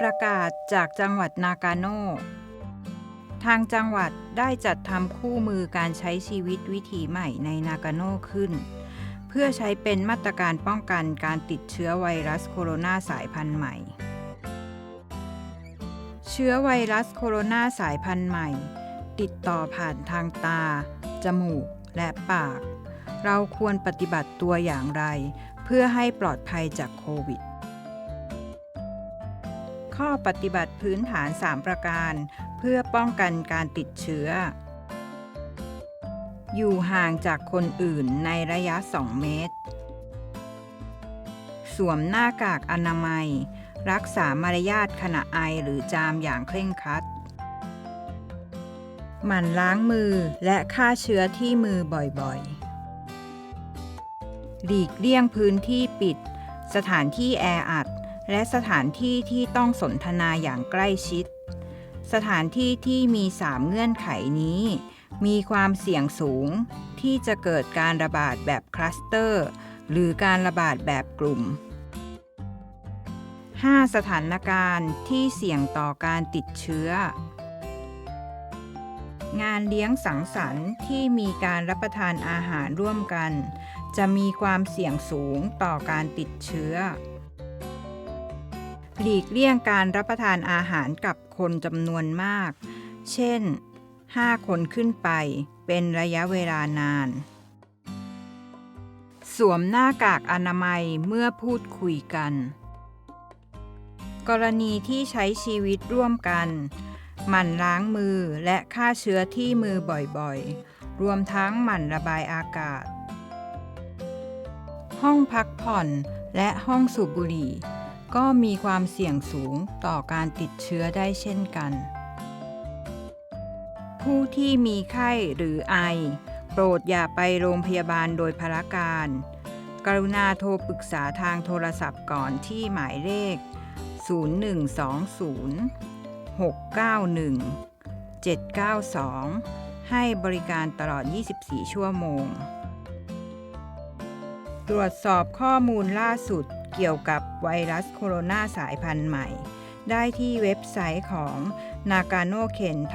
ประกาศจากจังหวัดนากาโน่ทางจังหวัดได้จัดทำคู่มือการใช้ชีวิตวิถีใหม่ในนากาโน่ขึ้น เพื่อใช้เป็นมาตรการป้องกันการติดเชื้อไวรัสโคโรนาสายพันธุ์ใหม่ เชื้อไวรัสโคโรนาสายพันธุ์ใหม่ ติดต่อผ่านทางตา จมูก และปาก เราควรปฏิบัติตัวอย่างไร เพื่อให้ปลอดภัยจากโควิด ข้อปฏิบัติพื้นฐาน 3 ประการ เพื่อป้องกันการติดเชื้อ อยู่ห่างจากคนอื่นในระยะ 2 เมตร สวมหน้ากากอนามัย รักษามารยาทขณะไอหรือจามอย่างเคร่งครัด หมั่นล้างมือและฆ่าเชื้อที่มือบ่อยๆ หลีกเลี่ยงพื้นที่ปิด สถานที่แออัด และสถานที่ที่ต้องสนทนาอย่างใกล้ชิด สถานที่ที่มี 3 เงื่อนไขนี้ มีความเสี่ยงสูงที่จะเกิดการระบาดแบบคลัสเตอร์ หรือการระบาดแบบกลุ่ม 5 สถานการณ์ที่เสี่ยงต่อการติดเชื้อ งานเลี้ยงสังสรรค์ที่มีการรับประทานอาหารร่วมกัน จะมีความเสี่ยงสูงต่อการติดเชื้อ หลีกเลี่ยงการรับประทานอาหารกับคนจำนวนมาก เช่น 5 คนขึ้นไป เป็นระยะเวลานาน สวมหน้ากากอนามัยเมื่อพูดคุยกัน กรณีที่ใช้ชีวิตร่วมกัน หมั่นล้างมือและฆ่าเชื้อที่มือบ่อยๆ รวมทั้งหมั่นระบายอากาศ ห้องพักผ่อนและห้องสูบบุหรี่ ก็มีความเสี่ยงสูงต่อการติดเชื้อได้เช่นกัน ผู้ที่มีไข้หรือไอ โปรดอย่าไปโรงพยาบาลโดยพละการ กรุณาโทรปรึกษาทางโทรศัพท์ก่อนที่หมายเลข 0120 691 792 ให้บริการตลอด 24 ชั่วโมง ตรวจสอบข้อมูลล่าสุด เกี่ยวกับไวรัสโคโรนาสายพันธุ์ใหม่ ได้ที่เว็บไซต์ของนากาโนเคนท